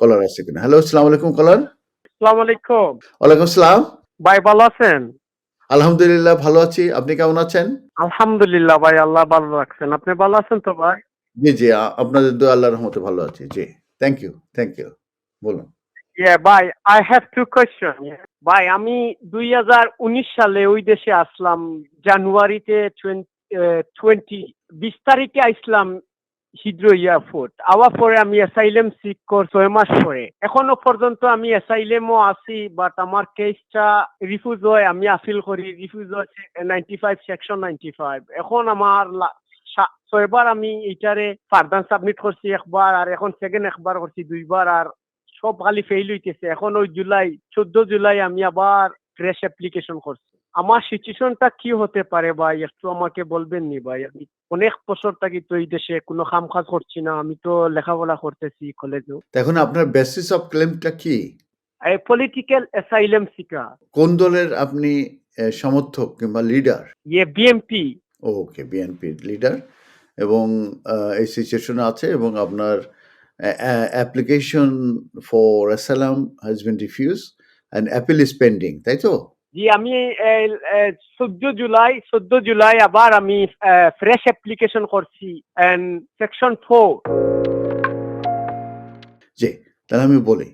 কলার আছে কিনা? হ্যালো আসসালামু আলাইকুম কলার। আসসালামু আলাইকুম। ওয়ালাইকুম আসসালাম। ভাই ভালো আছেন? আলহামদুলিল্লাহ ভালো আছি। আপনি কেমন আছেন? আলহামদুলিল্লাহ ভাই আল্লাহ ভালো রাখছেন। আপনি ভালো আছেন তো ভাই? জি জি আপনাদের দোয়া আল্লাহর রহমতে ভালো আছি। জি থ্যাংক ইউ থ্যাংক ইউ বলুন। ইয়ে ভাই আই হ্যাভ টু কোয়েশ্চন ভাই আমি দুই হাজার উনিশ সালে ওই দেশে আসলাম। জানুয়ারিতে টোয়েন্টি বিশ তারিখে আসলাম হিদ্রো এয়ারপোর্ট আওয়ার পরে আমি অ্যাসাইলেম সিক কর ছয় মাস পরে। এখনও পর্যন্ত আমি অ্যাসাইলেমও আছি বাট আমার কেসটা রিফিউজ হয়, আমি আপিল করি রিফিউজ হচ্ছে ninety five section ninety five এখন আমার ছয়বার আমি এইটারে ফার্দার সাবমিট করছি একবার, আর এখন সেকেন্ড একবার করছি দুইবার, আর সব খালি ফেল হইতেছে। এখন ওই জুলাই, চোদ্দ জুলাই আমি আবার ফ্রেশ অ্যাপ্লিকেশন করছি। আমার সিচুয়েশনটা কি হতে পারে ভাই? একটু আমাকে বলবেন নি ভাই? আমি অনেক বছর থাকি তো এই দেশে কোনো কাম কাজ করছি না। আমি তো লেখাপড়া করতেছি কলেজে এখন আপনার বেসিস অফ ক্লেমটা কি? পলিটিক্যাল অ্যাসাইলেম শিকার কোন দলের আপনি সমর্থক কিংবা লিডার ইয়ে বিএমপি ওকে বিএনপির লিডার এবং এই সিচুয়েশন আছে এবং আপনার application for asylum has been refuse and appeal is pending তাই তো? জি, আমি চোদ্দ জুলাই চোদ্দ জুলাই আবার আমি ফ্রেশ অ্যাপ্লিকেশন করছি এন্ড সেকশন ফোর জি, তাহলে আমি বলি।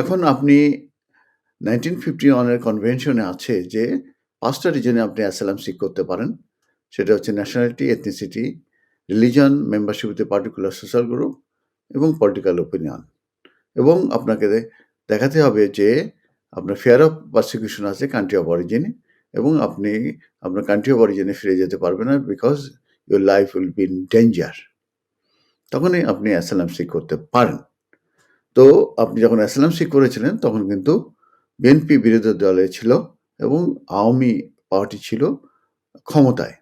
এখন আপনি নাইনটিন ফিফটি ওয়ানের কনভেনশনে আছে যে, পাঁচটা রিজনে আপনি অ্যাসালাম সিক করতে পারেন। সেটা হচ্ছে nationality ethnicity religion membership with particular social group এবং পলিটিক্যাল ওপিনিয়ন এবং আপনাকে দেখাতে হবে যে আপনার ফেয়ার অফ পারসিকিউশন আছে কান্ট্রি অফ অরিজিনে এবং আপনি, আপনার কান্ট্রি অফ অরিজিনে ফিরে যেতে পারবেন না because your life will be in danger তখনই আপনি অ্যাসালাম সিক করতে পারেন। তো আপনি যখন অ্যাসালাম সিক করেছিলেন, তখন কিন্তু বিএনপি বিরোধী দলে ছিল এবং আওয়ামী পার্টি ছিল ক্ষমতায়।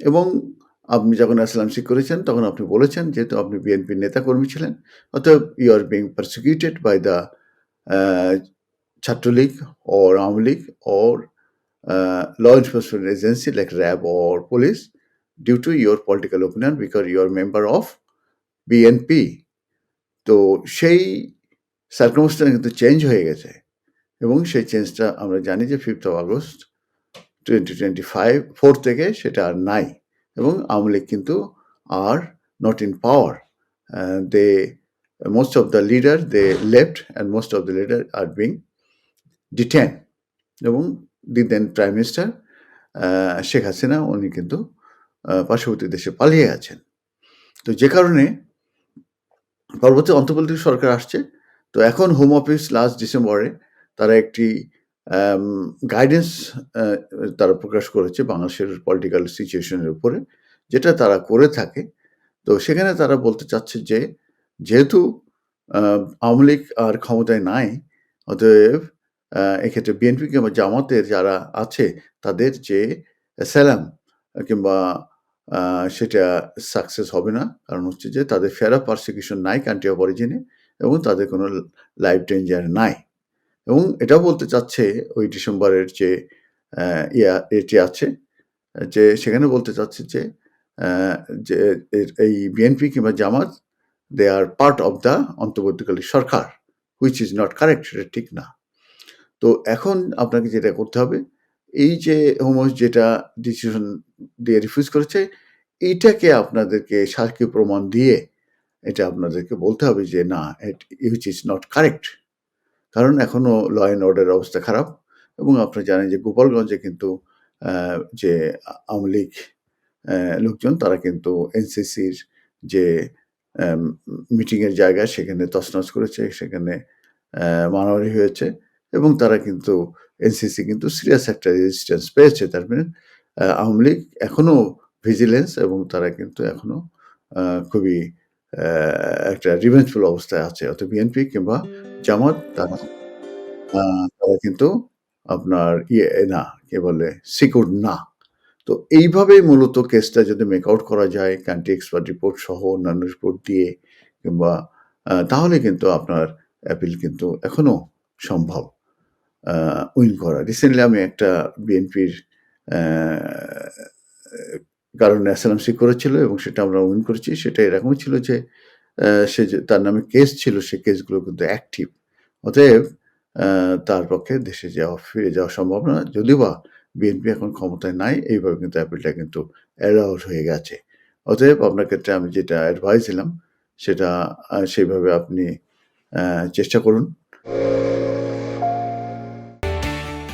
এবং আপনি যখন অ্যাসালাম সিক করেছেন, তখন আপনি বলেছেন যেহেতু আপনি বিএনপির নেতাকর্মী ছিলেন, অতএব you are being persecuted by the Chhatra League or Awami League or uh, law enforcement agency like RAB or police due to your political opinion because member of BNP তো সেই সার্কমস্টান্স কিন্তু চেঞ্জ হয়ে গেছে এবং সেই চেঞ্জটা আমরা জানি যে fifth of August twenty twenty five four থেকে সেটা আর নাই এবং আওয়ামী লীগ কিন্তু are not in power they most of the leader they left and most of the leader are being detain এবং the then prime minister Sheikh Hasina, উনি কিন্তু পার্শ্ববর্তী দেশে পালিয়ে গেছেন। তো যে কারণে পরবর্তী অন্তর্বর্তী সরকার আসছে। তো এখন হোম অফিস লাস্ট ডিসেম্বরে তারা একটি গাইডেন্স তারা প্রকাশ করেছে বাংলাদেশের পলিটিক্যাল সিচুয়েশনের উপরে, যেটা তারা করে থাকে। তো সেখানে তারা বলতে চাচ্ছে যে, যেহেতু আওয়ামী লীগ আর ক্ষমতায় নাই, অতএব এক্ষেত্রে বিএনপি কিংবা জামাতের যারা আছে, তাদের যে স্যালাম কিংবা সেটা সাকসেস হবে না। কারণ হচ্ছে যে তাদের অফ পারসিকিউশন নাই কান্ট্রি অফ অরিজিনে এবং তাদের কোনো লাইফ ডেঞ্জার নাই। এবং এটা বলতে চাচ্ছে ওই ডিসেম্বরের যে ইয়া, এটি আছে, যে সেখানে বলতে চাচ্ছে যে যে এই বিএনপি কিংবা Jamaat they are part of the অন্তর্বর্তীকালীন সরকার হুইচ ইজ নট কারেক্ট ঠিক না। তো এখন আপনাকে যেটা করতে হবে, এই যে হোমস যেটা ডিসিশন দিয়ে রিফিউজ করেছে এইটাকে আপনাদেরকে সাক্ষী প্রমাণ দিয়ে এটা আপনাদেরকে বলতে হবে যে, না হুইচ ইজ নট কারেক্ট কারণ এখনও ল অ্যান্ড অর্ডার অবস্থা খারাপ এবং আপনি জানেন যে গোপালগঞ্জে কিন্তু যে আওয়ামী লীগ লোকজন তারা কিন্তু এনসিসির যে মিটিংয়ের জায়গা সেখানে তছনছ করেছে, সেখানে মারামারি হয়েছে। এবং তারা কিন্তু এনসিসি কিন্তু সিরিয়াস একটা রেজিস্ট্যান্স পেয়েছে। তার মানে আওয়ামী লীগ এখনও ভিজিলেন্স এবং তারা কিন্তু এখনও খুবই একটা রিভেঞ্জফুল অবস্থায় আছে। অত বিএনপি কিংবা জামাত, তারা তারা কিন্তু আপনার ইয়ে না, কে বলে সিকিউর না। তো এইভাবেই মূলত কেসটা যদি মেক আউট করা যায় কান্ট্রি এক্সপার্ট রিপোর্ট সহ অন্যান্য রিপোর্ট দিয়ে কিংবা তাহলে কিন্তু আপনার অ্যাপিল কিন্তু এখনও সম্ভব। উইন করা। রিসেন্টলি আমি একটা বিএনপির কারণে অ্যাসালাম সিক করেছিল এবং সেটা আমরা উইন করেছি। সেটা এরকমই ছিল যে সে তার নামে কেস ছিল, সে কেসগুলো কিন্তু অ্যাক্টিভ অতএব তার পক্ষে দেশে যাওয়া, ফিরে যাওয়া সম্ভব না। যদিও বা বিএনপি এখন ক্ষমতায় নাই, এইভাবে কিন্তু অ্যাপিলটা কিন্তু অ্যালাউড হয়ে গেছে। অতএব, আপনার ক্ষেত্রে আমি যেটা অ্যাডভাইস দিলাম, সেটা সেইভাবে আপনি চেষ্টা করুন।